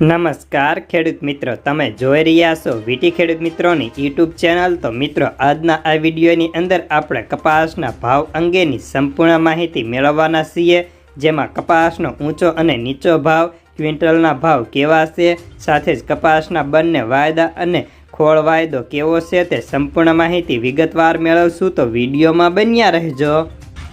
નમસ્કાર, ખેડૂત મિત્રો. તમે જોઈ રહ્યા છો વીટી ખેડૂત મિત્રોની યુટ્યુબ ચેનલ. તો મિત્રો, આજના આ વિડીયોની અંદર આપણે કપાસના ભાવ અંગેની સંપૂર્ણ માહિતી મેળવવાના છીએ. જેમાં કપાસનો ઊંચો અને નીચો ભાવ, ક્વિન્ટલના ભાવ કેવા છે, સાથે જ કપાસના બંને વાયદા અને ખોળ વાયદો કેવો છે તે સંપૂર્ણ માહિતી વિગતવાર મેળવશું. તો વિડીયોમાં બન્યા રહેજો.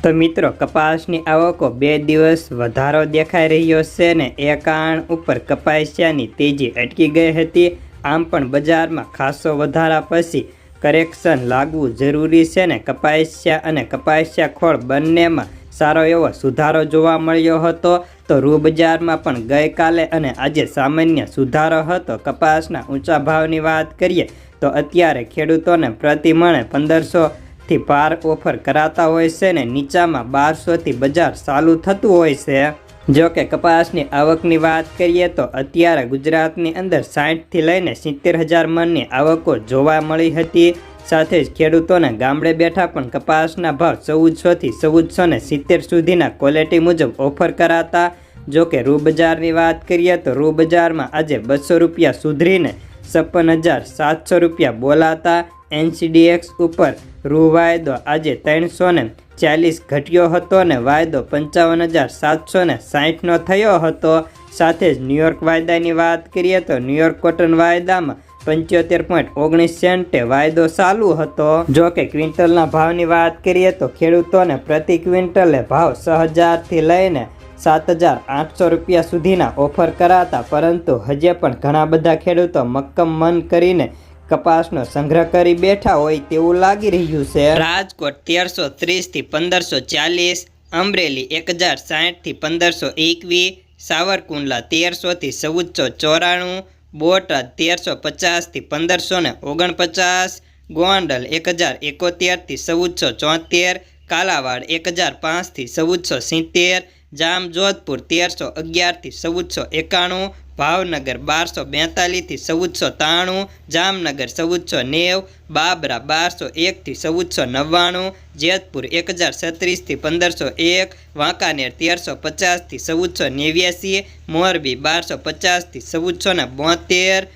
તો મિત્રો, કપાસની આવકો બે દિવસ વધારો દેખાઈ રહ્યો છે ને એ કારણ ઉપર કપાસિયાની તેજી અટકી ગઈ હતી. આમ પણ બજારમાં ખાસો વધારા પછી કરેક્શન લાગવું જરૂરી છે ને કપાસિયા અને કપાસિયા ખોળ બંનેમાં સારો એવો સુધારો જોવા મળ્યો હતો. તો રૂ બજારમાં પણ ગઈકાલે અને આજે સામાન્ય સુધારો હતો. કપાસના ઊંચા ભાવની વાત કરીએ તો અત્યારે ખેડૂતોને પ્રતિમણે પંદરસો થી ભાર ઓફર કરાતા હોય છે ને નીચામાં બારસોથી બજાર ચાલુ થતું હોય છે. જો કે કપાસની આવકની વાત કરીએ તો અત્યારે ગુજરાતની અંદર સાઠથી લઈને સિત્તેર હજાર મનની આવકો જોવા મળી હતી. સાથે જ ખેડૂતોને ગામડે બેઠા પણ કપાસના ભાવ ચૌદસોથી ચૌદસો ને સિત્તેર સુધીના ક્વોલિટી મુજબ ઓફર કરાતા. જો કે રૂ બજારની વાત કરીએ તો રૂ બજારમાં આજે બસો રૂપિયા સુધરીને છપ્પન હજાર સાતસો રૂપિયા બોલાતા. એનસીડીએક્સ ઉપર રૂ વાયદો આજે ત્રણસો ને ચાલીસ ઘટ્યો હતો ને વાયદો પંચાવન હજાર સાતસો ને સાહીઠનો થયો હતો. સાથે જ ન્યુયોર્ક વાયદાની વાત કરીએ તો ન્યુયોર્ક કોટન વાયદામાં પંચોતેર પોઈન્ટ ઓગણીસ સેન્ટે વાયદો ચાલુ હતો. જો કે ક્વિન્ટલના ભાવની વાત કરીએ તો ખેડૂતોને પ્રતિ ક્વિન્ટલે ભાવ છ હજારથી લઈને સાત હજાર આઠસો રૂપિયા સુધીના ઓફર કરાતા પરંતુ હજે પણ ઘણા બધા ખેડૂતો મક્કમ મન કરીને કપાસનો સંગ્રહ કરી બેઠા હોય તેવું લાગી રહ્યું છે. રાજકોટ તેરસો ત્રીસથી પંદરસો ચાલીસ, અમરેલી એક હજાર સાહીઠથી પંદરસો એકવીસ, સાવરકુંડલા તેરસોથી ચૌદસો ચોરાણું, બોટાદ તેરસો પચાસથી પંદરસો ને ઓગણપચાસ, ગોંડલ એક હજાર એકોતેરથી ચૌદસો ચોતેર, કાલાવાડ એક હજાર પાંચથી ચૌદસો સિત્તેર જામજોધપુર તેરસો અગિયારથી ચૌદસો એકાણું, ભાવનગર બારસો બેતાલીસથી ચૌદસો ત્રાણું, જામનગર ચૌદસો નેવ, બાબરા બારસો એકથી ચૌદસો નવ્વાણું, જેતપુર એક હજાર છત્રીસથી પંદરસો એક, વાંકાનેર તેરસો પચાસથી ચૌદસો નેવ્યાસી, મોરબી બારસો પચાસથી ચૌદસો ને બોતેર,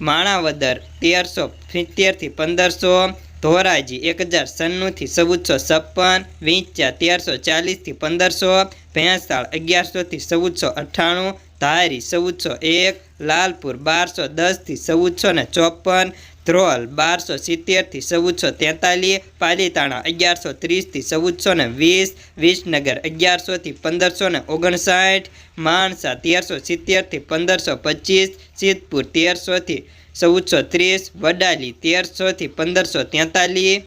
માણાવદર તેરસો સિત્તેરથી પંદરસો ધોરાજી એક હજાર સન્નુંથી ચૌદસો છપ્પન વિંચ્યા તેરસો ચાલીસથી પંદરસો ભેંસાળ અગિયારસોથી ચૌદસો અઠ્ઠાણું ધારી ચૌદસો એક, લાલપુર બારસો દસથી ચૌદસો ને ચોપન, ધ્રોલ બારસો સિત્તેરથી ચૌદસો તેતાલીસ, પાલીતાણા અગિયારસો ત્રીસથી ચૌદસો ને વીસ, વિસનગર અગિયારસોથી પંદરસો ને ઓગણસાઠ, માણસા તેરસો સિત્તેરથી પંદરસો પચીસ, સિદ્ધપુર તેરસોથી ચૌદસો ત્રીસ, વડાલી તેરસોથી પંદરસો તેતાલીસ.